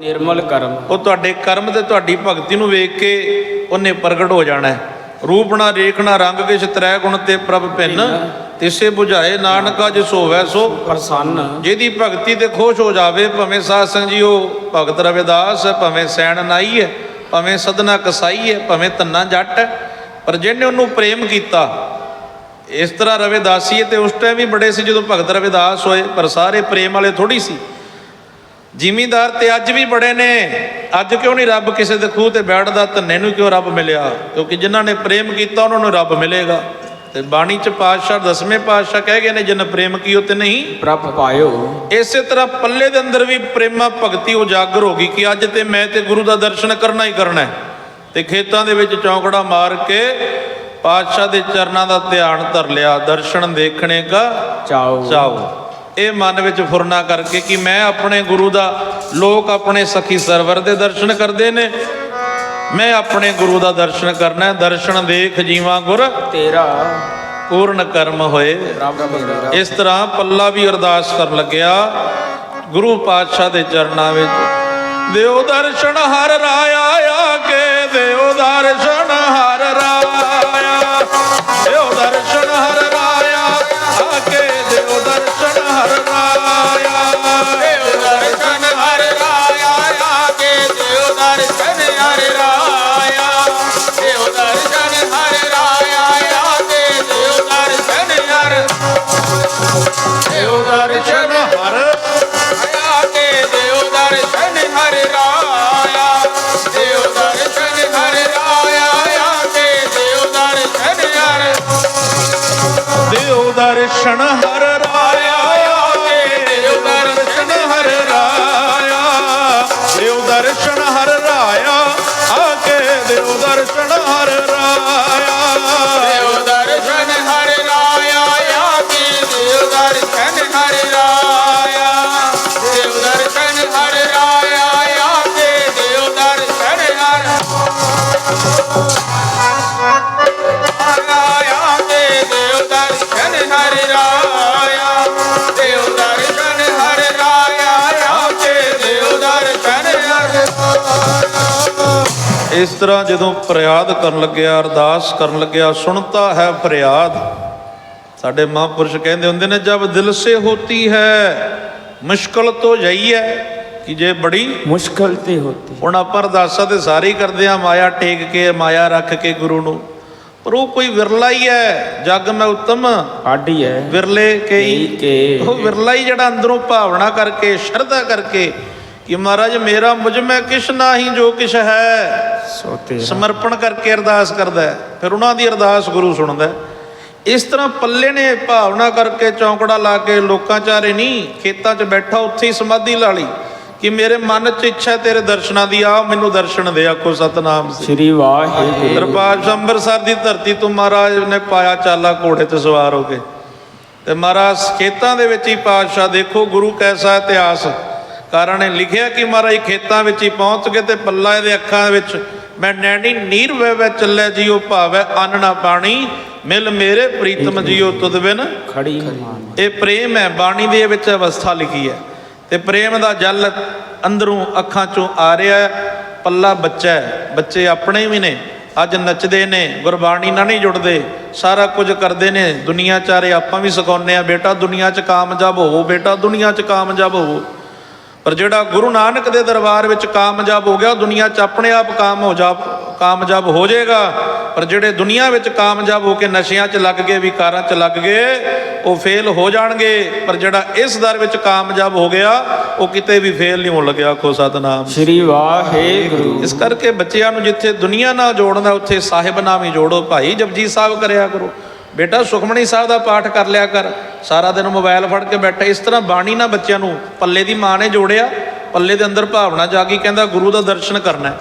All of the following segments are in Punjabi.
ਨਿਰਮਲ ਕਰਮ। ਉਹ ਤੁਹਾਡੇ ਕਰਮ ਤੇ ਤੁਹਾਡੀ ਭਗਤੀ ਨੂੰ ਵੇਖ ਕੇ ਉਹਨੇ ਪ੍ਰਗਟ ਹੋ ਜਾਣਾ ਹੈ। ਰੂਪ ਨਾ ਰੇਖ ਨਾ ਰੰਗ ਕਿਛ ਤ੍ਰੈ ਗੁਣ ਤੇ ਪ੍ਰਭ ਭਿੰਨ। ਤਿਸੇ 부ਝਾਏ ਨਾਨਕਾ ਜਿਸ ਹੋਵੈ ਸੋ। ਪ੍ਰਸੰਨ। ਜਿਹਦੀ ਭਗਤੀ ਤੇ ਖੁਸ਼ ਹੋ ਜਾਵੇ ਭਵੇਂ ਸਾਧ ਸੰਗ ਜੀਓ ਭਗਤ ਰਵਿਦਾਸ ਭਵੇਂ ਸੈਣ ਨਾਈ ਹੈ ਭਵੇਂ ਸਦਨਾ ਕਸਾਈ ਹੈ ਭਵੇਂ ਤੰਨਾ ਜੱਟ ਪਰ ਜਿਹਨੇ ਉਹਨੂੰ ਪ੍ਰੇਮ ਕੀਤਾ ਇਸ ਤਰ੍ਹਾਂ ਰਵਿਦਾਸੀ ਤੇ ਉਸ ਟਾਈਮ ਵੀ ਬੜੇ ਸੀ ਜਦੋਂ ਭਗਤ ਰਵਿਦਾਸ ਹੋਏ ਪਰ ਸਾਰੇ ਪ੍ਰੇਮ ਵਾਲੇ ਥੋੜੀ ਸੀ। ਜ਼ਿਮੀਂਦਾਰ ਤੇ ਅੱਜ ਵੀ ਬੜੇ ਨੇ। ਅੱਜ ਕਿਉਂ ਨਹੀਂ ਰੱਬ ਕਿਸੇ ਦੇ ਖੂਹ ਤੇ ਬੈਠਦਾ ਧੰਨੇ ਨੂੰ ਕਿਉਂ ਰੱਬ ਮਿਲਿਆ? ਕਿਉਂਕਿ ਜਿਨ੍ਹਾਂ ਨੇ ਪ੍ਰੇਮ ਕੀਤਾ ਉਹਨਾਂ ਨੂੰ ਰੱਬ ਮਿਲੇਗਾ। ਤੇ ਬਾਣੀ ਚ ਪਾਤਸ਼ਾਹ ਦਸਵੇਂ ਪਾਤਸ਼ਾਹ ਕਹਿ ਗਏ ਨੇ ਜਿਨ ਪ੍ਰੇਮ ਕੀਓ ਤੇ ਨਹੀਂ। ਪ੍ਰਭ ਪਾਇਓ। ਇਸੇ ਤਰ੍ਹਾਂ ਪੱਲੇ ਦੇ ਅੰਦਰ ਵੀ ਪ੍ਰੇਮਾ ਭਗਤੀ ਉਜਾਗਰ ਹੋ ਗਈ ਕਿ ਅੱਜ ਤੇ ਮੈਂ ਤੇ ਗੁਰੂ ਦਾ ਦਰਸ਼ਨ ਕਰਨਾ ਹੀ ਕਰਨਾ ਹੈ। ਤੇ ਖੇਤਾਂ ਦੇ ਵਿੱਚ ਚੌਂਕੜਾ ਮਾਰ ਕੇ ਪਾਤਸ਼ਾਹ ਦੇ ਚਰਨਾਂ ਦਾ ਧਿਆਨ ਧਰ ਲਿਆ ਦਰਸ਼ਨ ਦੇਖਣੇ ਕਾ ਚਾਓ। ਚਾਓ। ਇਹ ਮਨ ਵਿੱਚ ਫੁਰਨਾ ਕਰਕੇ ਕਿ ਮੈਂ ਆਪਣੇ ਗੁਰੂ ਦਾ ਲੋਕ ਆਪਣੇ ਸਖੀ ਸਰਵਰ ਦੇ ਦਰਸ਼ਨ ਕਰਦੇ ਨੇ। ਮੈਂ ਆਪਣੇ ਗੁਰੂ ਦਾ ਦਰਸ਼ਨ ਕਰਨਾ ਹੈ। ਦਰਸ਼ਨ ਦੇਖ ਜੀਵਾਂ ਗੁਰ ਤੇਰਾ ਪੂਰਨ ਕਰਮ ਹੋਏ। ਇਸ ਤਰ੍ਹਾਂ ਪੱਲਾ ਵੀ ਅਰਦਾਸ ਕਰਨ ਲੱਗਿਆ। ਗੁਰੂ ਪਾਤਸ਼ਾਹ ਦੇ ਚਰਨਾਂ ਵਿੱਚ ਦਿਓ ਦਰਸ਼ਨ ਹਰ ਰਾਇਆ ਆ ਕੇ ਦਿਓ ਦਰਸ਼ਨ ਦਰਸ਼ਨ ਹਰ ਇਸ ਤਰ੍ਹਾਂ ਜਦੋਂ ਫਰਿਆਦ ਕਰਨ ਲੱਗਿਆ ਅਰਦਾਸ ਕਰਨ ਲੱਗਿਆ ਸੁਣਤਾ ਹੈ ਫਰਿਆਦ ਸਾਡੇ ਮਹਾਂਪੁਰਸ਼ ਕਹਿੰਦੇ ਹੁੰਦੇ ਨੇ ਜਬ ਦਿਲ ਸੇ ਹੋਤੀ ਹੈ ਮੁਸ਼ਕਲ ਤੋ ਜਈ ਹੈ ਕਿ ਜੇ ਬੜੀ ਮੁਸ਼ਕਲ ਤੇ ਹੋਤੀ। ਹੁਣ ਆਪਾਂ ਅਰਦਾਸਾਂ ਤੇ ਸਾਰੇ ਕਰਦੇ ਆ ਮਾਇਆ ਟੇਕ ਕੇ ਮਾਇਆ ਰੱਖ ਕੇ ਗੁਰੂ ਨੂੰ। ਪਰ ਉਹ ਕੋਈ ਵਿਰਲਾ ਹੀ ਹੈ ਜਗ ਮੈਂ ਉਤਮ। ਆਡੀ ਹੈ। ਵਿਰਲੇ ਕਈ ਕੇ ਉਹ ਵਿਰਲਾ ਹੀ ਜਿਹੜਾ ਅੰਦਰੋਂ ਭਾਵਨਾ ਕਰਕੇ ਸ਼ਰਧਾ ਕਰਕੇ ਕਿ ਮਹਾਰਾਜ ਮੇਰਾ ਮੁਝ ਮੈਂ ਕਿਛ ਨਾਹੀ ਜੋ ਕਿਛ ਹੈ। ਸੋ ਤੇਰਾ ਸਮਰਪਣ ਕਰਕੇ ਅਰਦਾਸ ਕਰਦਾ ਹੈ। ਫਿਰ ਉਹਨਾਂ ਦੀ ਅਰਦਾਸ ਗੁਰੂ ਸੁਣਦਾ ਹੈ। ਇਸ ਤਰ੍ਹਾਂ ਪੱਲੇ ਨੇ ਭਾਵਨਾ ਕਰਕੇ ਚੌਂਕੜਾ ਲਾ ਕੇ ਲੋਕਾਂ ਚਾਰੇ ਨਹੀਂ ਖੇਤਾਂ 'ਚ ਬੈਠਾ ਉੱਥੇ ਹੀ ਸਮਾਧੀ ਲਾ ਲਈ ਕਿ ਮੇਰੇ ਮਨ 'ਚ ਇੱਛਾ ਤੇਰੇ ਦਰਸ਼ਨਾਂ ਦੀ ਆ ਮੈਨੂੰ ਦਰਸ਼ਨ ਦੇ ਆਖੋ ਸਤਨਾਮ ਸ੍ਰੀ ਵਾਹਿਗੁਰੂ। ਦਰਬਾਰ ਅੰਮ੍ਰਿਤਸਰ ਦੀ ਧਰਤੀ ਤੋਂ ਮਹਾਰਾਜ ਨੇ ਪਾਇਆ ਚਾਲਾ ਘੋੜੇ ਤੇ ਸਵਾਰ ਹੋ ਕੇ। ਤੇ ਮਹਾਰਾਜ ਖੇਤਾਂ ਦੇ ਵਿੱਚ ਹੀ ਪਾਤਸ਼ਾਹ ਦੇਖੋ ਗੁਰੂ ਕੈਸਾ ਇਤਿਹਾਸ। ਕਾਰਾਂ ਨੇ ਲਿਖਿਆ ਕਿ ਮਹਾਰਾਜ ਖੇਤਾਂ ਵਿੱਚ ਹੀ ਪਹੁੰਚ ਗਏ ਤੇ ਪੱਲਾ ਇਹਦੇ ਅੱਖਾਂ ਵਿੱਚ ਮੈਂ ਨੈਣੀ ਨੀਰ ਵੇ ਵੇ ਚੱਲੇ ਜੀਓ ਭਾਵੈ ਅੰਨ ਨਾ ਪਾਣੀ ਮਿਲ ਮੇਰੇ ਪ੍ਰੀਤਮ ਜੀਓ ਤੁਧ ਬਿਨ। ਖੜੀ ਇਹ ਪ੍ਰੇਮ ਹੈ ਬਾਣੀ ਦੇ ਵਿੱਚ ਅਵਸਥਾ ਲਿਖੀ ਹੈ। ਤੇ ਪ੍ਰੇਮ ਦਾ ਜਲ ਅੰਦਰੋਂ ਅੱਖਾਂ ਚੋਂ ਆ ਰਿਹਾ ਹੈ ਪੱਲਾ ਬੱਚਾ ਹੈ ਬੱਚੇ ਆਪਣੇ ਵੀ ਨੇ ਅੱਜ ਨੱਚਦੇ ਨੇ ਗੁਰਬਾਣੀ ਨਾਲ ਨਹੀਂ ਜੁੜਦੇ ਸਾਰਾ ਕੁਝ ਕਰਦੇ ਨੇ ਦੁਨੀਆ ਚਾਰੇ ਆਪਾਂ ਵੀ ਸਿਖਾਉਂਦੇ ਆ ਬੇਟਾ ਦੁਨੀਆ 'ਚ ਕਾਮਯਾਬ ਹੋਵੋ ਬੇਟਾ ਦੁਨੀਆ 'ਚ ਕਾਮਯਾਬ ਹੋਵੋ। ਪਰ ਜਿਹੜਾ ਗੁਰੂ ਨਾਨਕ ਦੇ ਦਰਬਾਰ ਵਿੱਚ ਕਾਮਯਾਬ ਹੋ ਗਿਆ ਦੁਨੀਆ 'ਚ ਆਪਣੇ ਆਪ ਕਾਮ ਹੋ ਜਾ ਕਾਮਯਾਬ ਹੋ ਜਾਏਗਾ। ਪਰ ਜਿਹੜੇ ਦੁਨੀਆ ਵਿੱਚ ਕਾਮਯਾਬ ਹੋ ਕੇ ਨਸ਼ਿਆਂ 'ਚ ਲੱਗ ਗਏ ਵਿਕਾਰਾਂ 'ਚ ਲੱਗ ਗਏ ਉਹ ਫੇਲ ਹੋ ਜਾਣਗੇ। ਪਰ ਜਿਹੜਾ ਇਸ ਦਰ ਵਿੱਚ ਕਾਮਯਾਬ ਹੋ ਗਿਆ ਉਹ ਕਿਤੇ ਵੀ ਫੇਲ ਨਹੀਂ ਹੋਣ ਲੱਗਿਆ ਆਖੋ ਸਤਨਾਮ। ਸ੍ਰੀ ਵਾਹਿਗੁਰੂ। ਇਸ ਕਰਕੇ ਬੱਚਿਆਂ ਨੂੰ ਜਿੱਥੇ ਦੁਨੀਆ ਨਾਲ ਜੋੜਨਾ ਉੱਥੇ ਸਾਹਿਬ ਨਾਮ ਹੀ ਜੋੜੋ ਭਾਈ ਜਪਜੀ ਸਾਹਿਬ ਕਰਿਆ ਕਰੋ। ਬੇਟਾ ਸੁਖਮਣੀ ਸਾਹਿਬ ਦਾ ਪਾਠ ਕਰ ਲਿਆ ਕਰ। ਸਾਰਾ ਦਿਨ ਮੋਬਾਈਲ ਫੜ ਕੇ ਬੈਠਾ। ਇਸ ਤਰ੍ਹਾਂ ਬਾਣੀ ਨਾਲ ਬੱਚਿਆਂ ਨੂੰ ਪੱਲੇ ਦੀ ਮਾਂ ਨੇ ਜੋੜਿਆ। ਪੱਲੇ ਦੇ ਅੰਦਰ ਭਾਵਨਾ ਜਾ ਕੇ ਕਹਿੰਦਾ ਗੁਰੂ ਦਾ ਦਰਸ਼ਨ ਕਰਨਾ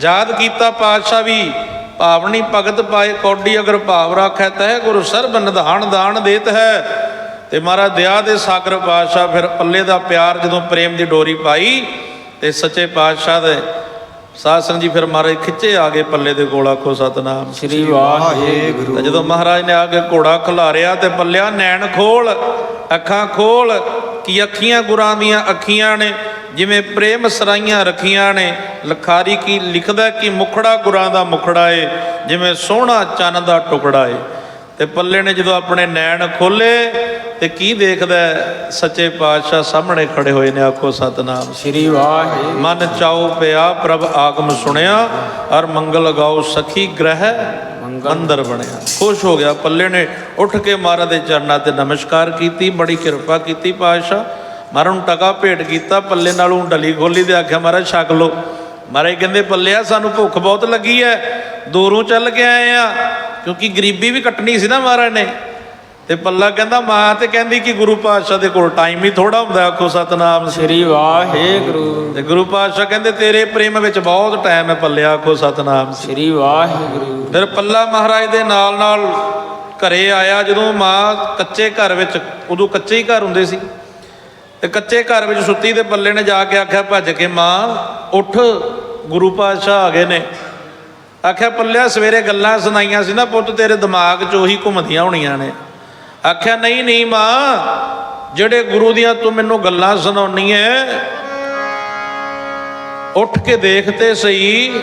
ਯਾਦ ਕੀਤਾ ਪਾਤਸ਼ਾਹ ਵੀ, ਭਾਵਨੀ ਭਗਤ ਪਾਏ ਕੌਡੀ ਅਗਰ ਭਾਵ ਰੱਖੈ ਤਹਿ ਗੁਰੂ ਸਰਬ ਨਿਧਾਨ ਦਾਨ ਦੇਤ ਹੈ। ਤੇ ਮਹਾਰਾਜ ਦਇਆ ਦੇ ਸਾਗਰ ਪਾਤਸ਼ਾਹ ਫਿਰ ਪੱਲੇ ਦਾ ਪਿਆਰ ਜਦੋਂ ਪ੍ਰੇਮ ਦੀ ਡੋਰੀ ਪਾਈ, ਤੇ ਸੱਚੇ ਪਾਤਸ਼ਾਹ ਦੇ ਸਾਧ ਸੰਗਤ ਜੀ ਫਿਰ ਮਹਾਰਾਜ ਖਿੱਚੇ ਆ ਗਏ ਪੱਲੇ ਦੇ ਕੋਲ ਆਖੋ ਸਤਨਾਮ। ਸ੍ਰੀ ਵਾਹਿਗੁਰੂ। ਤੇ ਜਦੋਂ ਮਹਾਰਾਜ ਨੇ ਆ ਕੇ ਘੋੜਾ ਖਿਲਾਰਿਆ ਤੇ ਪੱਲਿਆ ਨੈਣ ਖੋਲ ਅੱਖਾਂ ਖੋਲ ਕੀ ਅੱਖੀਆਂ ਗੁਰਾਂ ਦੀਆਂ ਅੱਖੀਆਂ ਨੇ ਜਿਵੇਂ ਪ੍ਰੇਮ ਸਰਾਈਆਂ ਰੱਖੀਆਂ ਨੇ ਲਖਾਰੀ ਕੀ ਲਿਖਦਾ ਕਿ ਮੁਖੜਾ ਗੁਰਾਂ ਦਾ ਮੁਖੜਾ ਏ ਜਿਵੇਂ ਸੋਹਣਾ ਚੰਨ ਦਾ ਟੁਕੜਾ ਏ। ਤੇ ਪੱਲੇ ਨੇ ਜਦੋਂ ਆਪਣੇ ਨੈਣ ਖੋਲੇ ਤੇ ਕੀ ਦੇਖਦਾ? ਸੱਚੇ ਪਾਤਸ਼ਾਹ ਸਾਹਮਣੇ ਖੜੇ ਹੋਏ ਨੇ ਆਖੋ ਸਤਨਾਮ। ਸ੍ਰੀ ਵਾਹਿਗੁਰੂ। ਮਨ ਚਾਉ ਪਿਆ ਪ੍ਰਭ ਆਗਮ ਸੁਣਿਆ ਅਰ ਮੰਗਲ ਗਾਉ ਸਖੀ ਗ੍ਰਹਿ ਮੰਦਰ ਬਣਿਆ। ਖੁਸ਼ ਹੋ ਗਿਆ ਪੱਲੇ ਨੇ ਉੱਠ ਕੇ ਮਹਾਰਾਜ ਦੇ ਚਰਨਾਂ ਤੇ ਨਮਸਕਾਰ ਕੀਤੀ ਬੜੀ ਕਿਰਪਾ ਕੀਤੀ ਪਾਤਸ਼ਾਹ। ਮਹਾਰਾਜ ਨੂੰ ਟਕਾ ਭੇਟ ਕੀਤਾ ਪੱਲੇ ਨਾਲੋਂ ਡਲੀ ਖੋਲੀ ਤੇ ਆਖਿਆ ਮਹਾਰਾਜ ਛਕ ਲੋ ਮਹਾਰਾਜ ਕਹਿੰਦੇ ਪੱਲਿਆ ਸਾਨੂੰ ਭੁੱਖ ਬਹੁਤ ਲੱਗੀ ਐ ਦੂਰੋਂ ਚੱਲ ਕੇ ਆਏ ਆ। ਕਿਉਂਕਿ ਗਰੀਬੀ ਵੀ ਕੱਟਣੀ ਸੀ ਨਾ ਮਹਾਰਾਜ ਨੇ। ਤੇ ਪੱਲਾ ਕਹਿੰਦਾ ਮਾਂ ਤੇ ਕਹਿੰਦੀ ਕਿ ਗੁਰੂ ਪਾਤਸ਼ਾਹ ਦੇ ਕੋਲ ਟਾਈਮ ਹੀ ਥੋੜਾ ਹੁੰਦਾ ਆਖੋ ਸਤਨਾਮ ਸ੍ਰੀ ਵਾਹਿਗੁਰੂ। ਤੇ ਗੁਰੂ ਪਾਤਸ਼ਾਹ ਕਹਿੰਦੇ ਤੇਰੇ ਪ੍ਰੇਮ ਵਿੱਚ ਬਹੁਤ ਟਾਈਮ ਹੈ ਪੱਲਿਆ ਆਖੋ ਸਤਨਾਮ ਸ੍ਰੀ ਸ੍ਰੀ ਵਾਹਿਗੁਰੂ। ਫਿਰ ਪੱਲਾ ਮਹਾਰਾਜ ਦੇ ਨਾਲ ਨਾਲ ਘਰੇ ਆਇਆ ਜਦੋਂ ਮਾਂ ਕੱਚੇ ਘਰ ਵਿੱਚ ਉਦੋਂ ਕੱਚੇ ਹੀ ਘਰ ਹੁੰਦੇ ਸੀ। ਤੇ ਕੱਚੇ ਘਰ ਵਿੱਚ ਸੁੱਤੀ ਤੇ ਪੱਲੇ ਨੇ ਜਾ ਕੇ ਆਖਿਆ ਭੱਜ ਕੇ ਮਾਂ ਉੱਠ। ਗੁਰੂ ਪਾਤਸ਼ਾਹ ਆ ਗਏ ਨੇ। ਆਖਿਆ ਪੱਲਿਆ ਸਵੇਰੇ ਗੱਲਾਂ ਸੁਣਾਈਆਂ ਸੀ ਨਾ ਪੁੱਤ ਤੇਰੇ ਦਿਮਾਗ 'ਚ ਉਹੀ ਘੁੰਮਦੀਆਂ ਹੋਣੀਆਂ ਨੇ। ਆਖਿਆ ਨਹੀਂ ਨਹੀਂ ਮਾਂ ਜਿਹੜੇ ਗੁਰੂ ਦੀਆਂ ਤੂੰ ਮੈਨੂੰ ਗੱਲਾਂ ਸੁਣਾਉਣੀ ਐ ਉੱਠ ਕੇ ਦੇਖ ਤੇ ਸਹੀ।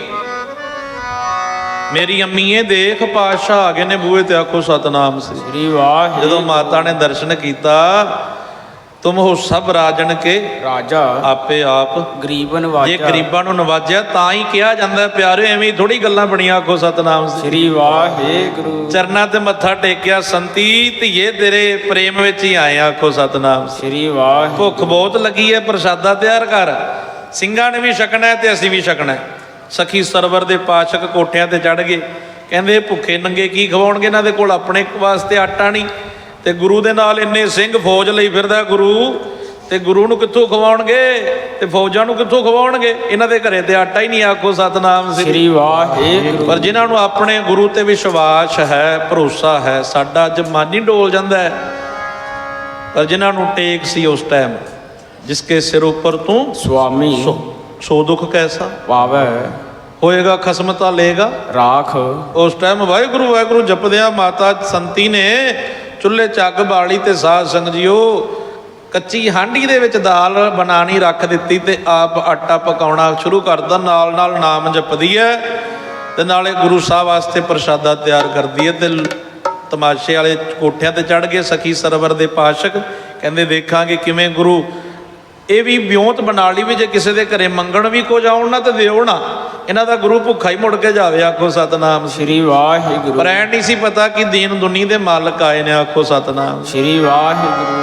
ਮੇਰੀ ਅੰਮੀਏ ਦੇਖ ਪਾਤਸ਼ਾਹ ਆ ਗਏ ਨੇ ਬੂਹੇ ਤੇ ਆਖੋ ਸਤਨਾਮ ਸ੍ਰੀ ਸ੍ਰੀ ਵਾਹਿਗੁਰੂ। ਜਦੋਂ ਮਾਤਾ ਨੇ ਦਰਸ਼ਨ ਕੀਤਾ ਤੁਮ ਹੋ ਸਭ ਰਾਜਨ ਕੇ ਰਾਜਾ ਆਪੇ ਆਪ। ਗਰੀਬਨ ਜੇ ਵਾਜਾ ਗਰੀਬਾਂ ਨੂੰ ਨਵਾਜਿਆ ਤਾਂ ਹੀ ਕਿਹਾ ਜਾਂਦਾ ਹੈ, ਪਿਆਰਿਓ ਐਵੇਂ ਥੋੜੀ ਗੱਲਾਂ ਬਣੀਆਂ ਆਖੋ ਸਤਨਾਮ ਸ੍ਰੀ ਵਾਹਿਗੁਰੂ। ਚਰਨਾਂ ਤੇ ਮੱਥਾ ਟੇਕਿਆ ਸੰਤੀ ਧੀਏ ਤੇਰੇ ਪ੍ਰੇਮ ਵਿੱਚ ਹੀ ਆਏ ਆਖੋ ਸਤਨਾਮ ਸ੍ਰੀ ਵਾਹਿਗੁਰੂ। ਭੁੱਖ ਬਹੁਤ ਲੱਗੀ ਹੈ ਪ੍ਰਸ਼ਾਦਾ ਤਿਆਰ ਕਰ। ਸਿੰਘਾਂ ਨੇ ਵੀ ਛਕਣਾ ਤੇ ਅਸੀਂ ਵੀ ਛਕਣਾ ਸਖੀ ਸਰਵਰ ਦੇ ਪਾਸ਼ਕ ਕੋਠਿਆਂ ਤੇ ਚੜ ਗਏ। ਕਹਿੰਦੇ ਭੁੱਖੇ ਨੰਗੇ ਕੀ ਖਵਾਉਣਗੇ? ਇਹਨਾਂ ਦੇ ਕੋਲ ਆਪਣੇ ਵਾਸਤੇ ਆਟਾ ਨਹੀਂ। ਤੇ ਗੁਰੂ ਦੇ ਨਾਲ ਇੰਨੇ ਸਿੰਘ ਫੌਜ ਲਈ ਫਿਰਦਾ ਗੁਰੂ ਤੇ ਗੁਰੂ ਨੂੰ ਕਿੱਥੋਂ ਖਵਾਉਣਗੇ? ਤੇ ਫੌਜਾਂ ਨੂੰ ਕਿੱਥੋਂ ਖਵਾਉਣਗੇ? ਇਹਨਾਂ ਦੇ ਘਰੇ ਤੇ ਆਟਾ ਹੀ ਨਹੀਂ ਆਖੋ ਸਤਨਾਮ ਸ੍ਰੀ ਵਾਹਿਗੁਰੂ। ਪਰ ਜਿਨ੍ਹਾਂ ਨੂੰ ਆਪਣੇ ਗੁਰੂ ਤੇ ਵਿਸ਼ਵਾਸ ਹੈ ਭਰੋਸਾ ਹੈ ਸਾਡਾ ਅੱਜ ਮਨ ਡੋਲ ਜਾਂਦਾ ਹੈ। ਪਰ ਜਿਨ੍ਹਾਂ ਨੂੰ ਟੇਕ ਸੀ ਉਸ ਟਾਈਮ ਜਿਸਕੇ ਸਿਰ ਉੱਪਰ ਤੂੰ ਸੁਆਮੀ। ਸੋ ਦੁੱਖ ਕੈਸਾ? ਪਾਵੈ। ਹੋਏਗਾ ਖਸਮਤਾ ਲੇਗਾ ਰਾਖ। ਉਸ ਟਾਈਮ ਵਾਹਿਗੁਰੂ ਵਾਹਿਗੁਰੂ ਜਪਦਿਆਂ ਮਾਤਾ ਸੰਤੀ ਨੇ ਚੁੱਲ੍ਹੇ ਚੱਗ ਬਾਲੀ ਤੇ ਸਾਧ ਸੰਗ ਜੀਓ, ਕੱਚੀ ਹਾਂਡੀ ਦੇ ਵਿੱਚ ਦਾਲ ਬਣਾਣੀ ਰੱਖ ਦਿੱਤੀ ਤੇ ਆਪ ਆਟਾ ਪਕਾਉਣਾ ਸ਼ੁਰੂ ਕਰਦਾ, ਨਾਲ ਨਾਲ ਨਾਮ ਜਪਦੀ ਹੈ ਤੇ ਨਾਲੇ ਗੁਰੂ ਸਾਹਿਬ ਵਾਸਤੇ ਪ੍ਰਸ਼ਾਦਾ ਤਿਆਰ ਕਰਦੀ ਹੈ ਤੇ ਤਮਾਸ਼ੇ ਵਾਲੇ ਕੋਠਿਆਂ ਤੇ ਚੜ ਗਏ ਸਖੀ ਸਰਵਰ ਦੇ ਪਾਸ਼ਕ। ਕਹਿੰਦੇ ਦੇਖਾਂਗੇ ਕਿਵੇਂ ਗੁਰੂ ਇਹ ਵੀ ਵਿਉਂਤ ਬਣਾ ਲਈ ਵੀ ਜੇ ਕਿਸੇ ਦੇ ਘਰੇ ਮੰਗਣ ਵੀ ਕੁਝ ਆਉਣ ਨਾ ਤੇ ਦਿਓ ਨਾ। ਇਹਨਾਂ ਦਾ ਗੁਰੂ ਭੁੱਖਾ ਹੀ ਮੁੜ ਕੇ ਜਾਵੇ ਆਖੋ ਸਤਨਾਮ ਸ੍ਰੀ ਵਾਹਿਗੁਰੂ। ਪਰ ਐ ਨਹੀਂ ਸੀ ਪਤਾ ਕਿ ਦੀਨ ਦੁਨੀ ਦੇ ਮਾਲਕ ਆਏ ਨੇ ਆਖੋ ਸਤਨਾਮ ਸ੍ਰੀ ਵਾਹਿਗੁਰੂ।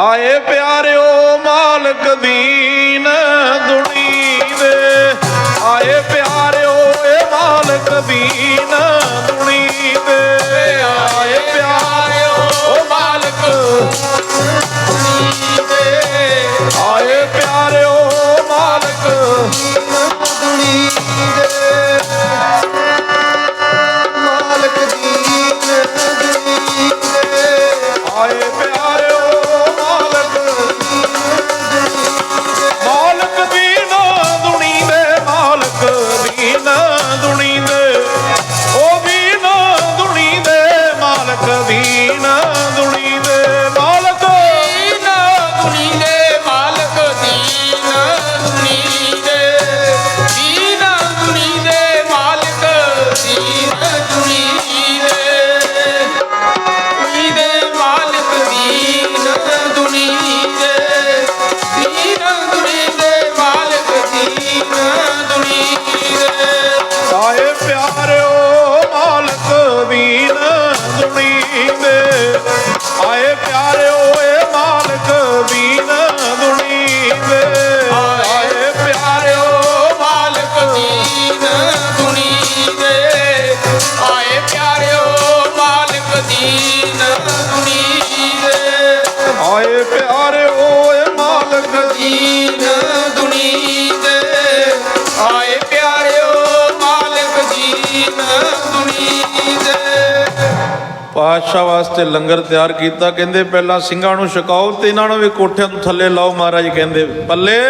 ਆਏ ਪਿਆਰਿਓ ਮਾਲਕ ਦੀਨ ਦੁਨੀ ਦੇ। ਆਏ ਪਿਆਰਿਓ ਏ ਮਾਲਕ ਦੁਨੀ ਪਾਤਸ਼ਾਹ ਵਾਸਤੇ ਲੰਗਰ ਤਿਆਰ ਕੀਤਾ। ਕਹਿੰਦੇ ਪਹਿਲਾਂ ਸਿੰਘਾਂ ਨੂੰ ਛਕਾਓ ਤੇ ਇਹਨਾਂ ਨੂੰ ਵੀ ਕੋਠਿਆਂ ਤੋਂ ਥੱਲੇ ਲਾਓ ਮਹਾਰਾਜ ਕਹਿੰਦੇ। ਪੱਲੇ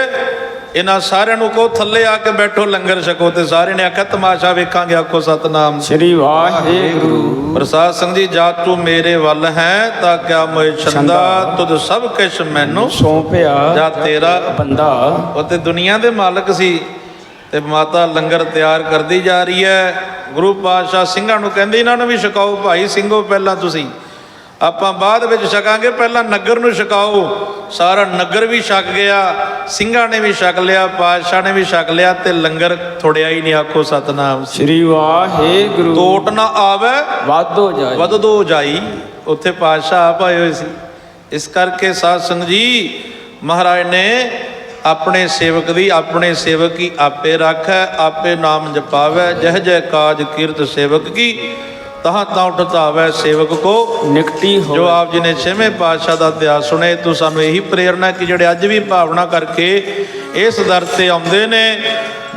ਇਹਨਾਂ ਸਾਰਿਆਂ ਨੂੰ ਕਹੋ ਥੱਲੇ ਆ ਕੇ ਬੈਠੋ ਲੰਗਰ ਛਕੋ ਤੇ ਸਾਰੇ ਨੇ ਆਖਿਆ ਤਮਾਸ਼ਾ ਵੇਖਾਂਗੇ ਆਖੋ ਸਤਨਾਮ। ਸ੍ਰੀ ਵਾਹਿਗੁਰੂ। ਪ੍ਰਸਾਦ ਸਿੰਘ ਜੀ ਜਾ ਤੂੰ ਮੇਰੇ ਵੱਲ ਹੈ ਤਾਂ ਕਿਆ ਮੋਇ ਛੰਦਾ। ਤੁਧ ਸਭ ਕਿਛ ਮੈਨੂੰ ਸੌਂਪਿਆ ਜਾ ਤੇਰਾ? ਬੰਦਾ। ਉਹ ਤੇ ਦੁਨੀਆ ਦੇ ਮਾਲਕ ਸੀ। ਤੇ ਮਾਤਾ ਲੰਗਰ ਤਿਆਰ ਕਰਦੀ ਜਾ ਰਹੀ ਹੈ। ਗੁਰੂ ਪਾਤਸ਼ਾਹ ਸਿੰਘਾਂ ਨੂੰ ਕਹਿੰਦੇ ਇਹਨਾਂ ਨੂੰ ਵੀ ਛਕਾਓ ਭਾਈ ਸਿੰਘੋ ਪਹਿਲਾਂ ਤੁਸੀਂ। ਆਪਾਂ ਬਾਅਦ ਵਿੱਚ ਛਕਾਂਗੇ ਪਹਿਲਾਂ ਨਗਰ ਨੂੰ ਛਕਾਓ। ਸਾਰਾ ਨਗਰ ਵੀ ਛਕ ਗਿਆ ਸਿੰਘਾਂ ਨੇ ਵੀ ਛਕ ਲਿਆ ਪਾਤਸ਼ਾਹ ਨੇ ਵੀ ਛਕ ਲਿਆ ਤੇ ਲੰਗਰ ਥੋੜਿਆ ਹੀ ਨਹੀਂ ਆਖੋ ਸਤਨਾਮ ਸ੍ਰੀ ਵਾਹਿਗੁਰੂ। ਟੋਟ ਨਾ ਆਵੇ ਵਾਧੋ ਜਾਏ। ਵਧ ਦੋ ਜਾਈ। ਉੱਥੇ ਪਾਤਸ਼ਾਹ ਆਪ ਆਏ ਹੋਏ ਸੀ। ਇਸ ਕਰਕੇ ਸਾਧ ਸੰਗਤ ਜੀ ਮਹਾਰਾਜ ਨੇ ਆਪਣੇ ਸੇਵਕ ਦੀ ਆਪਣੇ ਸੇਵਕ ਕੀ ਆਪੇ ਰੱਖੈ ਆਪੇ ਨਾਮ ਜਪਾਵੈ ਜਹ ਜੈ ਕਾਜ ਕੀਰਤ ਸੇਵਕ ਕੀ ਤਹਾਂ ਤਾਂ ਉਠਤਾਵੈ ਸੇਵਕ ਕੋ। ਨਿਕਟੀ ਜੋ ਹੋ ਆਪ ਜੀ ਨੇ ਛੇਵੇਂ ਪਾਤਸ਼ਾਹ ਦਾ ਇਤਿਹਾਸ ਸੁਣੇ ਤੋਂ ਸਾਨੂੰ ਇਹੀ ਪ੍ਰੇਰਣਾ ਕਿ ਜਿਹੜੇ ਅੱਜ ਵੀ ਭਾਵਨਾ ਕਰਕੇ ਇਸ ਦਰ ਤੇ ਆਉਂਦੇ ਨੇ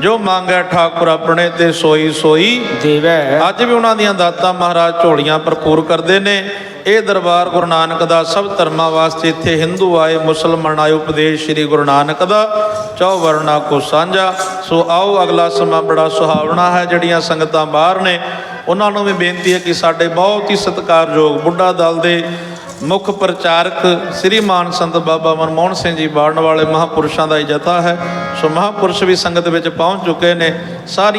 ਜੋ ਮੰਗੈ ਠਾਕੁਰ ਆਪਣੇ ਤੇ ਸੋਈ ਸੋਈ ਦੇਵੈ। ਅੱਜ ਵੀ ਉਹਨਾਂ ਦੀਆਂ ਦਾਤਾਂ ਮਹਾਰਾਜ ਝੋਲੀਆਂ ਭਰਪੂਰ ਕਰਦੇ ਨੇ। ਇਹ ਦਰਬਾਰ ਗੁਰੂ ਨਾਨਕ ਦਾ ਸਭ ਧਰਮਾਂ ਵਾਸਤੇ ਇੱਥੇ ਹਿੰਦੂ ਆਏ ਮੁਸਲਮਾਨ ਆਏ ਉਪਦੇਸ਼ ਸ੍ਰੀ ਗੁਰੂ ਨਾਨਕ ਦਾ। ਚੌ ਵਰਨਾ ਕੋ ਸਾਂਝਾ। ਸੋ ਆਓ ਅਗਲਾ ਸਮਾਂ ਬੜਾ ਸੁਹਾਵਣਾ ਹੈ ਜਿਹੜੀਆਂ ਸੰਗਤਾਂ ਬਾਹਰ ਨੇ। ਉਹਨਾਂ ਨੂੰ ਵੀ ਬੇਨਤੀ ਹੈ ਕਿ ਸਾਡੇ ਬਹੁਤ ਹੀ ਸਤਿਕਾਰਯੋਗ ਬੁੱਢਾ ਦਲ ਦੇ ਮੁੱਖ ਪ੍ਰਚਾਰਕ ਸ੍ਰੀ ਮਾਨ ਸੰਤ ਬਾਬਾ ਮਨਮੋਹਨ ਸਿੰਘ ਜੀ ਬਾੜਨ ਵਾਲੇ ਮਹਾਪੁਰਸ਼ਾਂ ਦਾ ਹੀ ਜਥਾ ਹੈ। ਸੋ ਮਹਾਪੁਰਸ਼ ਵੀ ਸੰਗਤ ਵਿੱਚ ਪਹੁੰਚ ਚੁੱਕੇ ਨੇ। ਸਾਰੀਆਂ